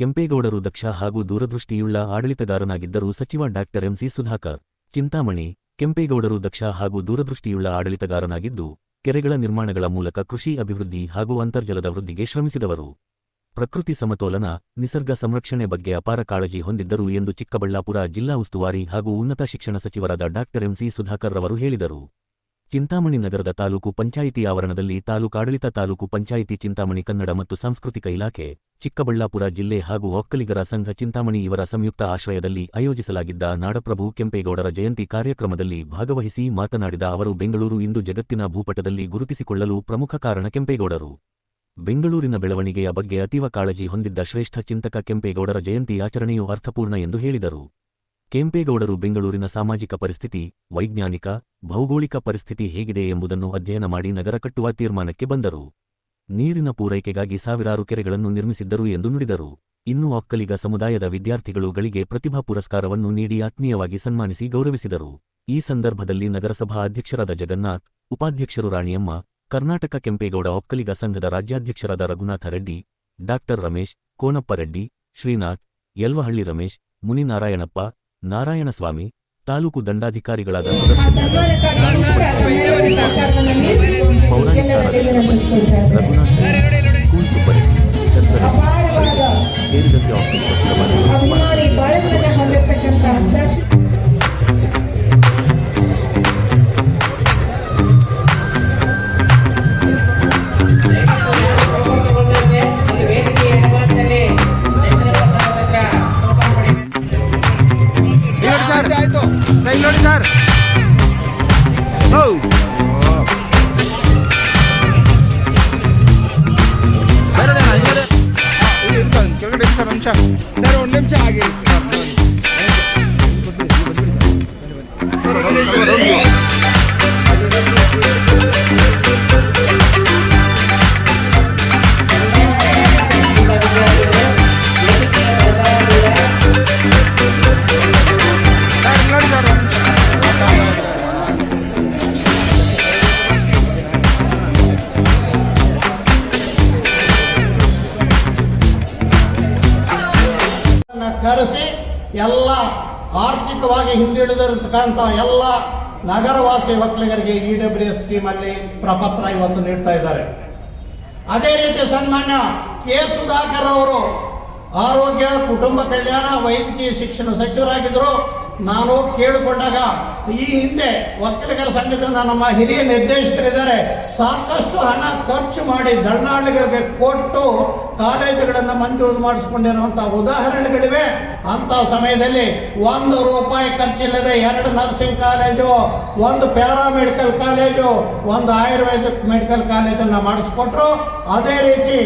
ಕೆಂಪೇಗೌಡರು ದಕ್ಷ ಹಾಗೂ ದೂರದೃಷ್ಟಿಯುಳ್ಳ ಆಡಳಿತಗಾರನಾಗಿದ್ದರು ಸಚಿವ ಡಾಕ್ಟರ್ ಎಂಸಿ ಸುಧಾಕರ್, ಚಿಂತಾಮಣಿ, ಕೆಂಪೇಗೌಡರು ದಕ್ಷ ಹಾಗೂ ದೂರದೃಷ್ಟಿಯುಳ್ಳ ಆಡಳಿತಗಾರನಾಗಿದ್ದು, ಕೆರೆಗಳ ನಿರ್ಮಾಣಗಳ ಮೂಲಕ ಕೃಷಿ ಅಭಿವೃದ್ಧಿ ಹಾಗೂ ಅಂತರ್ಜಲದ ವೃದ್ಧಿಗೆ ಶ್ರಮಿಸಿದವರು. ಪ್ರಕೃತಿ ಸಮತೋಲನ, ನಿಸರ್ಗ ಸಂರಕ್ಷಣೆ ಬಗ್ಗೆ ಅಪಾರ ಕಾಳಜಿ ಹೊಂದಿದ್ದರು ಎಂದು ಚಿಕ್ಕಬಳ್ಳಾಪುರ ಜಿಲ್ಲಾ ಉಸ್ತುವಾರಿ ಹಾಗೂ ಉನ್ನತ ಶಿಕ್ಷಣ ಸಚಿವರಾದ ಡಾಕ್ಟರ್ ಎಂಸಿ ಸುಧಾಕರ್ ರವರು ಹೇಳಿದರು. ಚಿಂತಾಮಣಿ ನಗರದ ತಾಲೂಕು ಪಂಚಾಯಿತಿ ಆವರಣದಲ್ಲಿ ತಾಲೂಕಾಡಳಿತ ತಾಲೂಕು ಪಂಚಾಯಿತಿ ಚಿಂತಾಮಣಿ ಕನ್ನಡ ಮತ್ತು ಸಾಂಸ್ಕೃತಿಕ ಇಲಾಖೆ ಚಿಕ್ಕಬಳ್ಳಾಪುರ ಜಿಲ್ಲೆ ಹಾಗೂ ಒಕ್ಕಲಿಗರ ಸಂಘ ಚಿಂತಾಮಣಿ ಇವರ ಸಂಯುಕ್ತ ಆಶ್ರಯದಲ್ಲಿ ಆಯೋಜಿಸಲಾಗಿದ್ದ ನಾಡಪ್ರಭು ಕೆಂಪೇಗೌಡರ ಜಯಂತಿ ಕಾರ್ಯಕ್ರಮದಲ್ಲಿ ಭಾಗವಹಿಸಿ ಮಾತನಾಡಿದ ಅವರು, ಬೆಂಗಳೂರು ಇಂದು ಜಗತ್ತಿನ ಭೂಪಟದಲ್ಲಿ ಗುರುತಿಸಿಕೊಳ್ಳಲು ಪ್ರಮುಖ ಕಾರಣ ಕೆಂಪೇಗೌಡರು. ಬೆಂಗಳೂರಿನ ಬೆಳವಣಿಗೆಯ ಬಗ್ಗೆ ಅತೀವ ಕಾಳಜಿ ಹೊಂದಿದ್ದ ಶ್ರೇಷ್ಠ ಚಿಂತಕ ಕೆಂಪೇಗೌಡರ ಜಯಂತಿ ಆಚರಣೆಯು ಅರ್ಥಪೂರ್ಣ ಎಂದು ಹೇಳಿದರು. ಕೆಂಪೇಗೌಡರು ಬೆಂಗಳೂರಿನ ಸಾಮಾಜಿಕ ಪರಿಸ್ಥಿತಿ, ವೈಜ್ಞಾನಿಕ, ಭೌಗೋಳಿಕ ಪರಿಸ್ಥಿತಿ ಹೇಗಿದೆ ಎಂಬುದನ್ನು ಅಧ್ಯಯನ ಮಾಡಿ ನಗರ ಕಟ್ಟುವ ತೀರ್ಮಾನಕ್ಕೆ ಬಂದರು. ನೀರಿನ ಪೂರೈಕೆಗಾಗಿ ಸಾವಿರಾರು ಕೆರೆಗಳನ್ನು ನಿರ್ಮಿಸಿದ್ದರು ಎಂದು ನುಡಿದರು. ಇನ್ನು ಒಕ್ಕಲಿಗ ಸಮುದಾಯದ ವಿದ್ಯಾರ್ಥಿಗಳುಗಳಿಗೆ ಪ್ರತಿಭಾ ಪುರಸ್ಕಾರವನ್ನು ನೀಡಿ ಆತ್ಮೀಯವಾಗಿ ಸನ್ಮಾನಿಸಿ ಗೌರವಿಸಿದರು. ಈ ಸಂದರ್ಭದಲ್ಲಿ ನಗರಸಭಾ ಅಧ್ಯಕ್ಷರಾದ ಜಗನ್ನಾಥ್ ಉಪಾಧ್ಯಕ್ಷರು ರಾಣಿಯಮ್ಮ ಕರ್ನಾಟಕ ಕೆಂಪೇಗೌಡ ಒಕ್ಕಲಿಗ ಸಂಘದ ರಾಜ್ಯಾಧ್ಯಕ್ಷರಾದ ರಘುನಾಥ ರೆಡ್ಡಿ ಡಾಕ್ಟರ್ ರಮೇಶ್ ಕೋನಪ್ಪರೆಡ್ಡಿ ಶ್ರೀನಾಥ್ ಯಲ್ವಹಳ್ಳಿ ರಮೇಶ್ ಮುನಿನಾರಾಯಣಪ್ಪ ನಾರಾಯಣಸ್ವಾಮಿ ತಾಲೂಕು ದಂಡಾಧಿಕಾರಿಗಳಾದ ಸುದರ್ಶನ್ ಪೌರಾಣಿಕ ಆಯ್ತು ಸೈಡ್ ನೋಡಿ ಸರ್ ಹೌ ಕೆಳಗಡೆ ಸರ್ ನಿಮಿಷ ಸರ್ ಒಂದು ನಿಮಿಷ ಆಗಿ ಕರೆಸಿ ಎಲ್ಲ ಆರ್ಥಿಕವಾಗಿ ಹಿಂದುಳಿದಿರತಕ್ಕಂಥ ಎಲ್ಲ ನಗರವಾಸಿ ಒಕ್ಕಲಿಗರಿಗೆ ಇ ಡಬ್ಲ್ಯೂ ಎಸ್ ಸ್ಕೀಮಲ್ಲಿ ಪ್ರಪತ್ರ ಇವತ್ತು ನೀಡ್ತಾ ಇದ್ದಾರೆ. ಅದೇ ರೀತಿ ಸನ್ಮಾನ್ಯ ಕೆ. ಸುಧಾಕರ್ ಅವರು ಆರೋಗ್ಯ, ಕುಟುಂಬ ಕಲ್ಯಾಣ, ವೈದ್ಯಕೀಯ ಶಿಕ್ಷಣ ಸಚಿವರಾಗಿದ್ದರು ನಾನು ಕೇಳಿಕೊಂಡಾಗ ಈ ಹಿಂದೆ ಒಕ್ಕಲಿಗರ ಸಂಘದಿಂದ ನಮ್ಮ ಹಿರಿಯ ನಿರ್ದೇಶಕರಿದ್ದಾರೆ. ಸಾಕಷ್ಟು ಹಣ ಖರ್ಚು ಮಾಡಿ ದಳ್ಳಾಳಿಗಳಿಗೆ ಕೊಟ್ಟು ಕಾಲೇಜುಗಳನ್ನು ಮಂಜೂರು ಮಾಡಿಸ್ಕೊಂಡಿರುವಂತಹ ಉದಾಹರಣೆಗಳಿವೆ. ಅಂತ ಸಮಯದಲ್ಲಿ ಒಂದು ರೂಪಾಯಿ ಖರ್ಚಿಲ್ಲದೆ ಎರಡು ನರ್ಸಿಂಗ್ ಕಾಲೇಜು, ಒಂದು ಪ್ಯಾರಾಮೆಡಿಕಲ್ ಕಾಲೇಜು, ಒಂದು ಆಯುರ್ವೇದಿಕ್ ಮೆಡಿಕಲ್ ಕಾಲೇಜನ್ನು ಮಾಡಿಸ್ಕೊಟ್ರು. ಅದೇ ರೀತಿ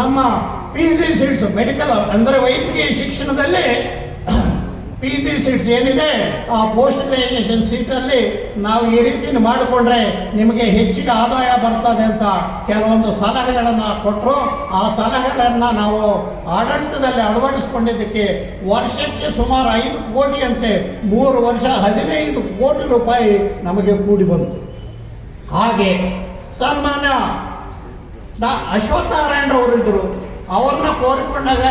ನಮ್ಮ ಪಿ ಜಿ ಸೀಟ್ಸ್ ಮೆಡಿಕಲ್ ಅಂದರೆ ವೈದ್ಯಕೀಯ ಶಿಕ್ಷಣದಲ್ಲಿ ಪಿ ಜಿ ಸೀಟ್ಸ್ ಏನಿದೆ, ಆ ಪೋಸ್ಟ್ ಗ್ರಾಜುಯೇಷನ್ ಸೀಟಲ್ಲಿ ನಾವು ಈ ರೀತಿ ಮಾಡಿಕೊಂಡ್ರೆ ನಿಮಗೆ ಹೆಚ್ಚಿಗೆ ಆದಾಯ ಬರ್ತದೆ ಅಂತ ಕೆಲವೊಂದು ಸಲಹೆಗಳನ್ನು ಕೊಟ್ಟರು ಆ ಸಲಹೆಗಳನ್ನು ನಾವು ಆಡಳಿತದಲ್ಲಿ ಅಳವಡಿಸಿಕೊಂಡಿದ್ದಕ್ಕೆ ವರ್ಷಕ್ಕೆ ಸುಮಾರು ಐದು ಕೋಟಿ ಅಂತೆ ಮೂರು ವರ್ಷ ಹದಿನೈದು ಕೋಟಿ ರೂಪಾಯಿ ನಮಗೆ ಕೂಡಿ ಬಂತು. ಹಾಗೆ ಸನ್ಮಾನ್ಯ ಡಾ ಅಶ್ವತ್ಥನಾರಾಯಣರವರು ಇದ್ದರು. ಅವ್ರನ್ನ ಕೋರಿಕೊಂಡಾಗ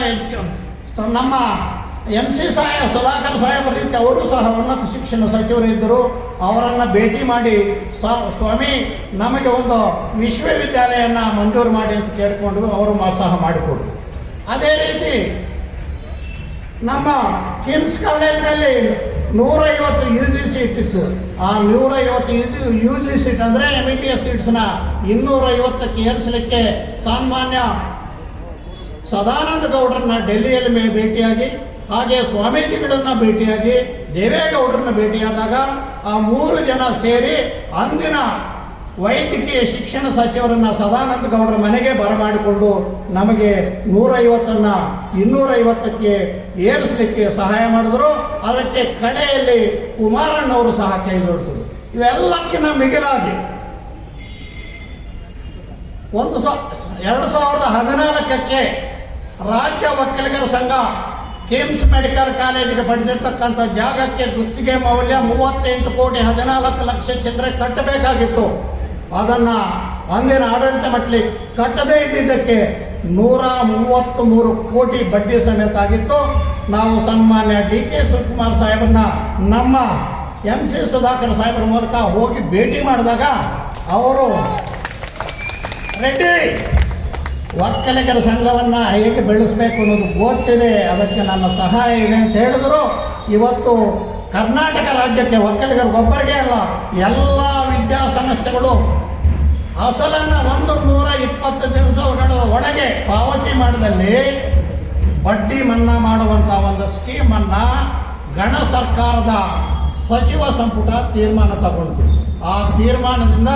ಸ- ನಮ್ಮ ಎಂ ಸಿ ಸಾಹೇಬ್ ಸುಧಾಕರ್ ಸಾಹೇಬರ ರೀತಿ ಅವರು ಸಹ ಉನ್ನತ ಶಿಕ್ಷಣ ಸಚಿವರಿದ್ದರು ಅವರನ್ನು ಭೇಟಿ ಮಾಡಿ ಸ್ವಾಮಿ, ನಮಗೆ ಒಂದು ವಿಶ್ವವಿದ್ಯಾಲಯನ ಮಂಜೂರು ಮಾಡಿ ಅಂತ ಕೇಳಿಕೊಂಡು ಅವರು ಸಹ ಮಾಡಿಕೊಟ್ರು. ಅದೇ ರೀತಿ ನಮ್ಮ ಕಿಮ್ಸ್ ಕಾಲೇಜಿನಲ್ಲಿ ನೂರೈವತ್ತು ಯು ಜಿ ಸೀಟ್ ಇತ್ತು. ಆ ನೂರೈವತ್ತು U G U G seat ಅಂದರೆ ಎಂ ಇ ಟಿ ಎಸ್ ಸೀಟ್ಸ್ನ ಇನ್ನೂರೈವತ್ತಕ್ಕೆ ಏರಿಸಲಿಕ್ಕೆ ಸಾಮಾನ್ಯ ಸದಾನಂದ ಗೌಡರನ್ನ ಡೆಲ್ಲಿಯಲ್ಲಿ ಭೇಟಿಯಾಗಿ ಹಾಗೆ ಸ್ವಾಮೀಜಿಗಳನ್ನ ಭೇಟಿಯಾಗಿ ದೇವೇಗೌಡರನ್ನ ಭೇಟಿಯಾದಾಗ ಆ ಮೂರು ಜನ ಸೇರಿ ಅಂದಿನ ವೈದ್ಯಕೀಯ ಶಿಕ್ಷಣ ಸಚಿವರನ್ನ ಸದಾನಂದ ಗೌಡರ ಮನೆಗೆ ಬರಮಾಡಿಕೊಂಡು ನಮಗೆ ನೂರೈವತ್ತನ್ನ ಇನ್ನೂರೈವತ್ತಕ್ಕೆ ಏರಿಸಲಿಕ್ಕೆ ಸಹಾಯ ಮಾಡಿದ್ರು. ಅದಕ್ಕೆ ಕಡೆಯಲ್ಲಿ ಕುಮಾರಣ್ಣವರು ಸಹ ಕೈ ಜೋಡಿಸಿದ್ರು. ಇವೆಲ್ಲಕ್ಕಿಂತ ಮಿಗಿಲಾಗಿ ಒಂದು ಸಾವಿರದ ಹದಿನಾಲ್ಕಕ್ಕೆ ರಾಜ್ಯ ಒಕ್ಕಲಿಗರ ಸಂಘ ಕಿಮ್ಸ್ ಮೆಡಿಕಲ್ ಕಾಲೇಜಿಗೆ ಪಡೆದಿರ್ತಕ್ಕಂಥ ಜಾಗಕ್ಕೆ ಗುತ್ತಿಗೆ ಮೌಲ್ಯ ಮೂವತ್ತೆಂಟು ಕೋಟಿ ಹದಿನಾಲ್ಕು ಲಕ್ಷ ಚಿಲ್ಲರೆ ಕಟ್ಟಬೇಕಾಗಿತ್ತು. ಅದನ್ನು ಅಂದಿನ ಆಡಳಿತ ಮಟ್ಟಲಿ ಕಟ್ಟದೇ ಇದ್ದಿದ್ದಕ್ಕೆ ನೂರ ಮೂವತ್ತು ಮೂರು ಕೋಟಿ ಬಡ್ಡಿ ಸಮೇತ ಆಗಿತ್ತು. ನಾವು ಸನ್ಮಾನ್ಯ ಡಿ ಕೆ ಶಿವಕುಮಾರ್ ಸಾಹೇಬನ್ನ ನಮ್ಮ ಎಂ ಸಿ ಸುಧಾಕರ್ ಸಾಹೇಬರ ಮೂಲಕ ಹೋಗಿ ಭೇಟಿ ಮಾಡಿದಾಗ ಅವರು ರೆಡ್ಡಿ ಒಕ್ಕಲಿಗರ ಸಂಘವನ್ನ ಹೇಗೆ ಬೆಳೆಸಬೇಕು ಅನ್ನೋದು ಗೊತ್ತಿದೆ, ಅದಕ್ಕೆ ನನ್ನ ಸಹಾಯ ಇದೆ ಅಂತ ಹೇಳಿದ್ರು. ಇವತ್ತು ಕರ್ನಾಟಕ ರಾಜ್ಯಕ್ಕೆ ಒಕ್ಕಲಿಗರಿಗೊಬ್ಬರಿಗೆ ಅಲ್ಲ, ಎಲ್ಲ ವಿದ್ಯಾಸಂಸ್ಥೆಗಳು ಅಸಲನ್ನ ಒಂದು ನೂರ ಇಪ್ಪತ್ತು ದಿವಸಗಳ ಒಳಗೆ ಪಾವತಿ ಮಾಡಿದಲ್ಲಿ ಬಡ್ಡಿ ಮನ್ನಾ ಮಾಡುವಂತ ಒಂದು ಸ್ಕೀಮ್ ಅನ್ನ ಗಣ ಸರ್ಕಾರದ ಸಚಿವ ಸಂಪುಟ ತೀರ್ಮಾನ ತಗೊಂಡು. ಆ ತೀರ್ಮಾನದಿಂದ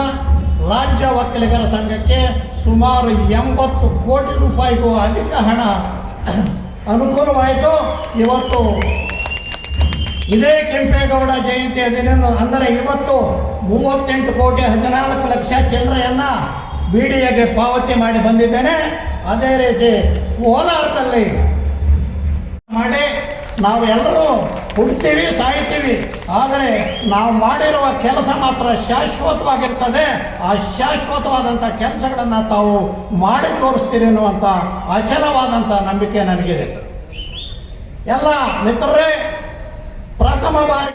ರಾಜ್ಯ ವಕೀಲಿಗರ ಸಂಘಕ್ಕೆ ಸುಮಾರು ಎಂಬತ್ತು ಕೋಟಿ ರೂಪಾಯಿಗೂ ಅಧಿಕ ಹಣ ಅನುಕೂಲವಾಯಿತು. ಇವತ್ತು ಇದೇ ಕೆಂಪೇಗೌಡ ಜಯಂತಿ ದಿನ ಅಂದರೆ ಇವತ್ತು ಮೂವತ್ತೆಂಟು ಕೋಟಿ ಹದಿನಾಲ್ಕು ಲಕ್ಷ ಚಿಲ್ಲರೆಯನ್ನ ಎಗೆ ಪಾವತಿ ಮಾಡಿ ಬಂದಿದ್ದೇನೆ. ಅದೇ ರೀತಿ ಕೋಲಾರದಲ್ಲಿ ಮಾಡಿ ನಾವು ಎಲ್ಲರೂ ಹುಡ್ತೀವಿ, ಸಾಯ್ತೀವಿ. ಆದರೆ ನಾವು ಮಾಡಿರುವ ಕೆಲಸ ಮಾತ್ರ ಶಾಶ್ವತವಾಗಿರ್ತದೆ. ಆ ಶಾಶ್ವತವಾದಂಥ ಕೆಲಸಗಳನ್ನು ತಾವು ಮಾಡಿ ತೋರಿಸ್ತೀರಿ ಅನ್ನುವಂಥ ಅಚಲವಾದಂಥ ನಂಬಿಕೆ ನನಗಿದೆ. ಎಲ್ಲ ಮಿತ್ರರೇ, ಪ್ರಥಮ ಬಾರಿ